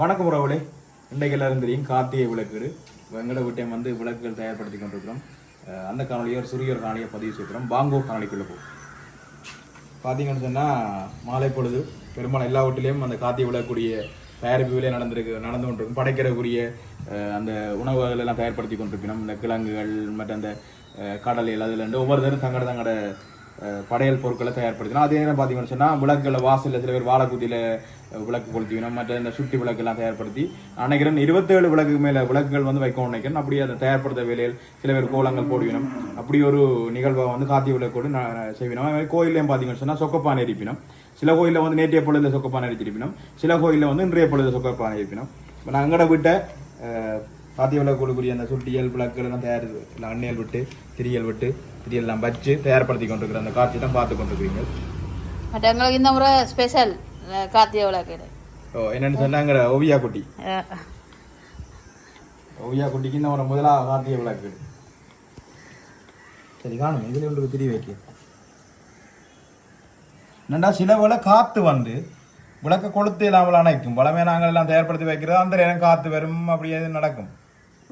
வணக்கம் உறவுகளே. இன்றைக்கு எல்லாரும் தெரியும் கார்த்திகை விளக்கு எங்களோட வீட்டையும் வந்து விளக்குகள் தயார்படுத்தி கொண்டிருக்கிறோம். அந்த காணொலியை சுரியர் சிறிய காணொலியை பதிவு செய்கிறோம் பாங்கோ காணொலிக்குள்ளே போகும் பார்த்தீங்கன்னு சொன்னால் மாலை பொழுது பெரும்பாலும் எல்லா வீட்டிலையும் அந்த கார்த்திகை விளக்கூடிய தயாரிப்பு வேலையை நடந்திருக்கு நடந்து கொண்டிருக்கும். படைக்கிறக்குரிய அஹ், அந்த உணவுகள் எல்லாம் தயார்படுத்தி கொண்டிருக்கணும் இந்த கிழங்குகள் மற்ற அந்த அஹ், கடலைகள் ஒவ்வொரு ஒவ்வொருத்தரும் தங்கட தங்கட படையல் பொருட்களை தயார்படுத்தணும் அதே நேரம் பார்த்தீங்கன்னு சொன்னால் விளக்குகளை வாசலில் சில பேர் வாழைக்குதியில் விளக்கு கொளுத்திவினோம் மற்ற இந்த சுட்டி விளக்கெல்லாம் தயார்படுத்தி நினைக்கிறேன் இருபத்தேழு விளக்குக்கு மேலே விளக்குகள் வந்து வைக்கணும் நினைக்கிறேன். அப்படியே அதை தயார்படுத்த வேலையில் சில பேர் கோலங்கள் போடுவினோம். அப்படி ஒரு நிகழ்வை வந்து காத்தி விளக்கோடு செய்வினோம். அதே மாதிரி கோயிலையும் பார்த்தீங்கன்னு சொன்னால் சொக்கப்பானை எரிப்பினோம். சில கோயிலில் வந்து நேற்றைய பொழுது சொக்கப்பானை எரிச்சிருப்பினோம் சில கோயிலில் வந்து இன்றைய பொழுது சொக்கப்பானை எரிப்பினோம். இப்போ நான் அங்கே விட்ட கார்த்திகை விளக்கு கொடுக்கக்கூடிய அந்த சுட்டியல் விளக்குகள் எல்லாம் தயார் இல்லை அண்ணியல் விட்டு திரியல் விட்டு திரியெல்லாம் வச்சு தயார்படுத்தி கொண்டிருக்கிற அந்த காட்சி தான் பார்த்து கொண்டிருக்கிறீங்க பட் எங்களுக்கு இந்த முறை ஸ்பெஷல் கார்த்திகை விளக்கு ஓ என்னென்னு சொன்னாங்கிற ஓவியா குட்டி. ஓவியா குட்டிக்கு இந்த ஒரு முதலா கார்த்திகை விளக்கு. சரி காணும் இதுல உங்களுக்கு திரி வைக்க. என்னடா சில வேளை காத்து வந்து விளக்க கொளுத்து இல்லாமல் அணைக்கும். பலமே நாங்கள் எல்லாம் தயார்படுத்தி வைக்கிறது அந்த நேரம் காத்து வரும் அப்படியே நடக்கும்.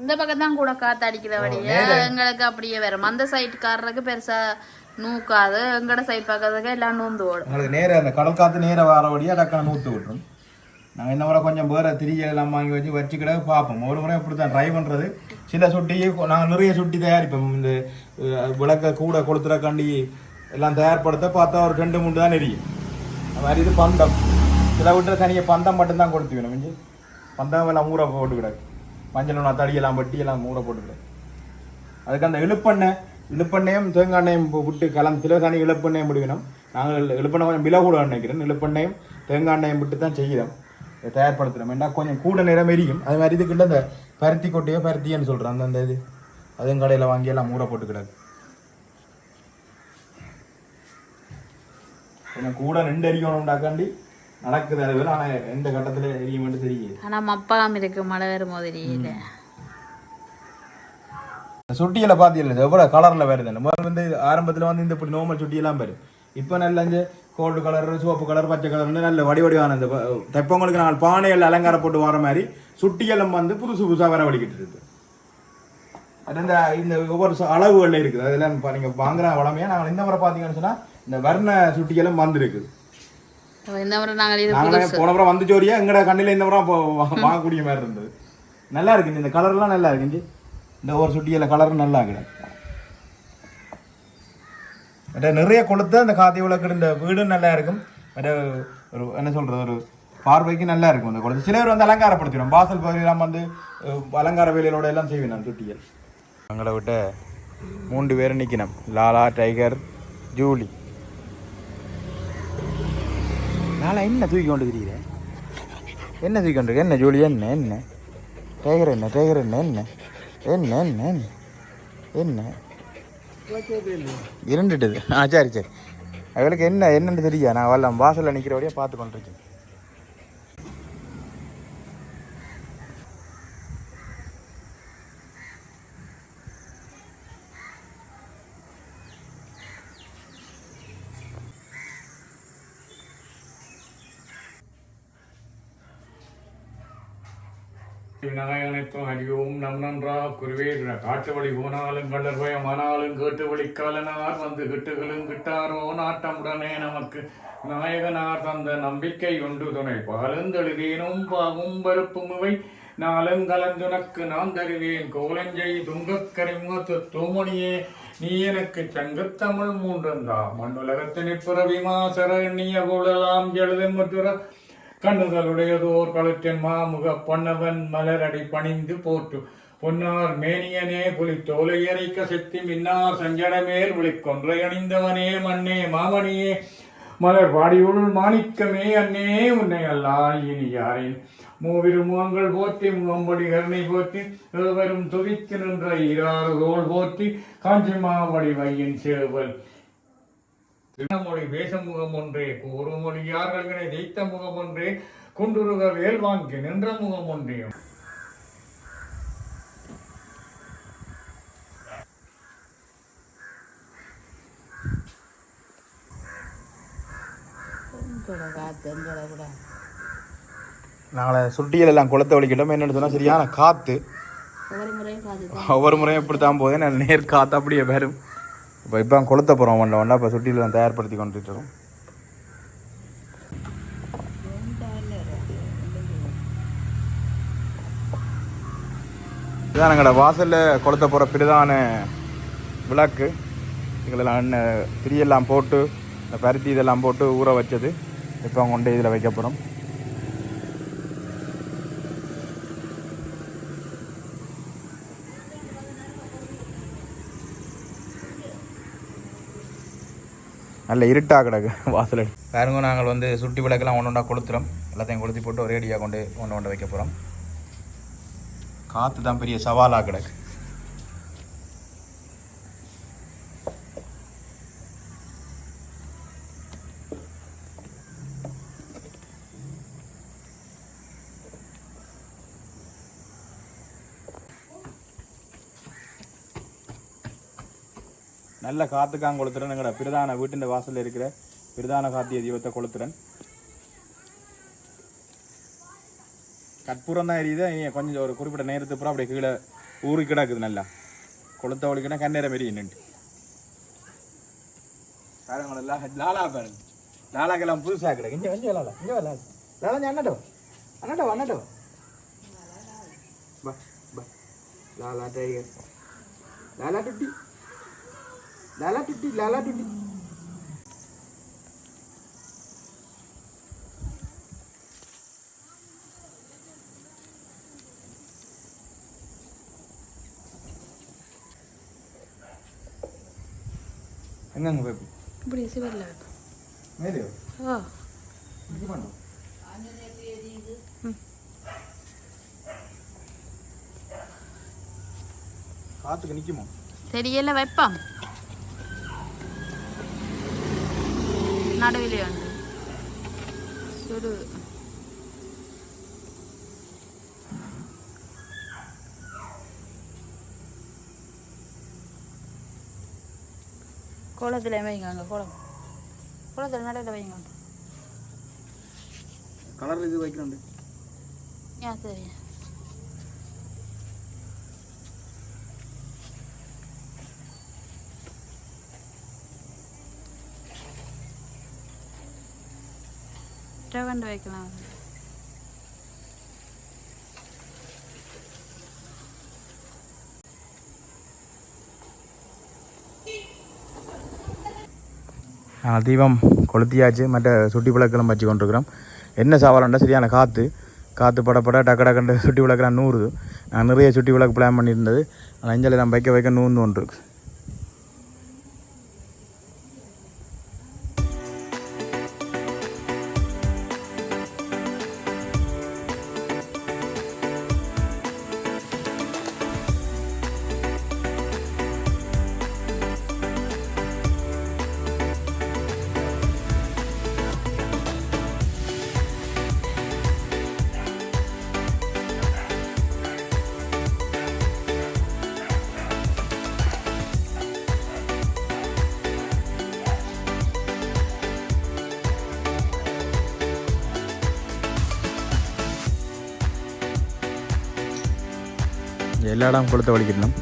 இந்த பக்கம் தான் கூட காத்து அடிக்கிறபடியே எங்களுக்கு அப்படியே வரும். அந்த சைட்டுக்காரருக்கு பெருசா நூக்காது. எங்கட சைட் பக்கத்துக்கு எல்லாம் நூந்து ஓடும். உங்களுக்கு நேர அந்த கடல் காத்து நேர வரபடியாக டக்கான நூற்று விட்டுரும் நாங்கள் இந்த முறை கொஞ்சம் வேற திரியை எல்லாம் வாங்கி வச்சு வச்சுக்கிட பார்ப்போம். ஒரு முறை இப்படி தான் ட்ரை பண்ணுறது சில சுட்டியை நாங்கள் நிறைய சுட்டி தயாரிப்போம். இந்த விளக்க கூட கொளுத்துறக்காண்டி எல்லாம் தயார்படுத்த பார்த்தா ஒரு ரெண்டு மூணு தான் எரியும். அது மாதிரி இது பந்தம். சில வீட்டில் தனியாக பந்தம் மட்டும்தான் கொடுத்து வேணும் பந்தம் எல்லாம் ஊற போட்டு கிடக்கு மஞ்சள் நான் தடியெல்லாம் வட்டி எல்லாம் ஊற அதுக்கு அந்த இழுப்பெண்ணெய் இழுப்பெண்ணையும் தேங்காய் எண்ணெயும் விட்டு கலந்து சில தனி இழுப்பெண்ணையும் விடுவினோம் நாங்கள் இழுப்பெண்ணெய் கொஞ்சம் விலை கூட நினைக்கிறேன். இழுப்பெண்ணையும் தேங்காய் எண்ணெயும் விட்டு தான் செய்கிறோம். தயார்படுத்துகிறோம் ஏன்னா கொஞ்சம் கூட நேரம் எரியும். அது மாதிரி இதுக்குள்ள இந்த பருத்தி கொட்டையோ பருத்தின்னு சொல்கிறேன் அந்த அந்த இது. அதுவும் கடையில் வாங்கி எல்லாம் மூட போட்டு கொஞ்சம் கூட ரெண்டு எரிக்கணும்டாக்காண்டி. நடக்குது அது வேலை ஆனால் எந்த கட்டத்தில் எரியும் தெரியுது. ஆனா மப்பாம் இருக்கு மழை வரும் போது இல்ல இந்த சுட்டியில பார்த்தீங்களா எவ்வளோ கலரில் வருது? முதல்ல வந்து ஆரம்பத்தில் வந்து இந்த இப்படி நார்மல் சுட்டியெல்லாம் வரும் இப்போ நல்ல இந்த கோல்டு கலர் சிவப்பு கலர் பச்சை கலர்னு நல்ல வடி வடிவான இந்த தைப்பொங்கலுக்கு நாங்கள் பானையில் அலங்காரம் போட்டு வர மாதிரி சுட்டியெல்லாம் வந்து புதுசு புதுசாக வர வலிக்கிட்டு இருக்கு. அது இந்த இந்த ஒவ்வொரு அளவுகள்ல இருக்குது. அதெல்லாம் இப்போ நீங்கள் வாங்குற வளமையாக நாங்கள் இந்த முறை பார்த்தீங்கன்னு சொன்னால் இந்த வர்ண சுட்டியெல்லாம் வந்திருக்குது இந்த முறை நாங்கள் இது நாங்கள் போன முறை வந்து ஜோரியா எங்கட கண்ணில் இந்த முறை வாங்கக்கூடிய மாதிரி இருந்தது. நல்லா இருக்கு இந்த கலர்லாம் நல்லா இருக்கு. இந்த ஒரு சுட்டியில கலரும் நல்லா கிடக்கு மற்ற நிறைய கொளுத்து அந்த காத்தி விளக்கு இந்த வீடும் நல்லா இருக்கும். மற்ற ஒரு என்ன சொல்றது ஒரு பார்வைக்கு நல்லா இருக்கும் அந்த கொளுத்து. சிலர் வந்து அலங்காரப்படுத்திடும் வாசல் பகுதியெல்லாம் வந்து அலங்கார வேலைகளோட எல்லாம் செய்வேன் நான் சுட்டியல். எங்களை விட்ட மூன்று பேர் நிற்கணும் லாலா டைகர் ஜூலி. நாளை என்ன தூக்கி கொண்டு என்ன தூக்கி கொண்டு என்ன ஜூலி? என்ன என்ன? டேகர் என்ன டேகர் என்ன என்ன? என்ன என்ன என்ன? என்ன? இருண்டுட்டுது. ஆ சரி சரி. அவளுக்கு என்ன என்னன்னு தெரியா? நான் வரலாம் வாசலில் நிற்கிற வழியாக பார்த்து கொண்டிருக்கேன். விநாயகனுக்கும் ஹரியோம் நம் நன்றா குருவே. காட்டு வழி போனாலும் கள்ளர் பயமானாலும் கேட்டு வழிக்காலனார் வந்து கிட்டுகளும் கிட்டாரோ நாட்டமுடனே நமக்கு நாயகனார் தந்த நம்பிக்கை உண்டு. துணை பாலந்தெழுதேனும் பாவும் பருப்பும் இவை. நாளும் கலந்துனக்கு நான் தருவேன். கோலஞ்சை துங்கக்கரை முகத்து தூமணியே. நீ எனக்கு சங்கத்தமிழ் மூன்றந்தா மண்ணுலகத்தினிற் பிறவி மாசர எண்ணிய கூடலாம் எழுதன் கண்ணுதலுடையதோர் களத்தின் மாமுக பொன்னவன் மலரடி பணிந்து போற்று. பொன்னார் மேனியனே புலி தோலை எரிக்க மின்னார் சஞ்சடமேல் விழிக்கொன்றை அணிந்தவனே மண்ணே மாமணியே. மலர் பாடியுள் மாணிக்கமே அன்னே உன்னை அல்லால் இனி யாரின்? மூவிரு முகங்கள் போற்றி முகம்படி கருணை போற்றி ஏவரும் துதித்து நின்ற இராறு தோல் போற்றி காஞ்சி மாவடி வையின் சேவல் திருமொழி வேஷ முகம் ஒன்றே கூறுமொழி யார்களினை ஜெயித்த முகம் ஒன்றே குண்டுருக வேல் வாங்கி நின்ற முகம் ஒன்றே. கூட காத்து எங்களோட கூட நாங்களே சுட்டியில் எல்லாம் குளத்தை வலிக்கிட்டோம். என்னென்னு சொன்னால் சரியான காற்று ஒவ்வொரு முறையும் காது ஒவ்வொரு முறையும் இப்படி தான் போதே நான் நேர் காற்று அப்படியே வரும். இப்போ இப்போ கொளுத்த போகிறோம் ஒன்றை ஒன்றா இப்போ சுட்டியில் தான் தயார்படுத்தி கொண்டுட்டு இருக்கோம். இதான் எங்களோட வாசலில் கொளுத்த போகிற பிரதான விளக்கு. இதுகளெல்லாம் எண்ணெய் திரியெல்லாம் போட்டு இந்த பருத்தி இதெல்லாம் போட்டு ஊற வச்சது. இப்போ கொண்டு இதில் வைக்க போகிறோம் நல்ல இருட்டாக கிடக்கு வாசல் பாருங்க நாங்கள் வந்து சுட்டி விளக்கெல்லாம் ஒன்று ஒன்றா கொளுத்துறோம். எல்லாத்தையும் கொளுத்தி போட்டு ஒரே அடியாக கொண்டு ஒன்று ஒன்று வைக்க போகிறோம் காற்று தான் பெரிய சவாலாக கிடக்கு. நல்ல காத்துக்கான் கொளுத்துறேன் எங்களோட பிரதான வீட்டின் வாசலில் இருக்கிற பிரதான காத்திய தீபத்தை கொளுத்துறேன். கற்பூரம் தான் எரியுது. இனி கொஞ்சம் ஒரு குறிப்பிட்ட நேரத்துக்கு அப்புறம் அப்படியே கீழே ஊறி கிடக்குது நல்லா. கொளுத்த ஒழிக்கனா கண்ணேரம் மாரி நின்று. பாருங்க லாலா பாருங்க. லாலாக்கெல்லாம் புதுசாக கிடக்கு. இங்கே கொஞ்சம் லாலா. இங்கே வா லாலா. லாலா அண்ணாட்டோ அண்ணாட்டோ அண்ணாட்டோ பா பா லாலா டைகர் லாலா டுட்டி லாலா டுட்டி லாலா டுட்டி எங்கங்க பேப்பி இப்படி சிவரில் மேலே ஓ இது பண்ணும் காத்துக்கு நிக்குமா தெரியல வைப்போம் நடுவிலே வந்து சுடு கோலத்தில் வைங்க அங்கே கோலம் கோலத்தில் நடுவில் வைங்க கலர் இது வைக்கிறோம் ஏன் சரி ரெவண்டு வைக்கலாம் நாங்கள் தீபம் கொளுத்தியாச்சு மற்ற சுட்டி விளக்கெல்லாம் வச்சு கொண்டிருக்கிறோம். என்ன சவாலுண்டா சரியான காற்று காற்று படப்பட டக்கு டக்குண்டு சுட்டி விளக்கெல்லாம் நூறுது. நான் நிறைய சுட்டி விளக்கு பிளான் பண்ணியிருந்தது. ஆனால் இஞ்சல் எல்லாம் வைக்க வைக்க நூந்து ஒன்று எல்லா இடம் கொளுத்த வலிக்கணும்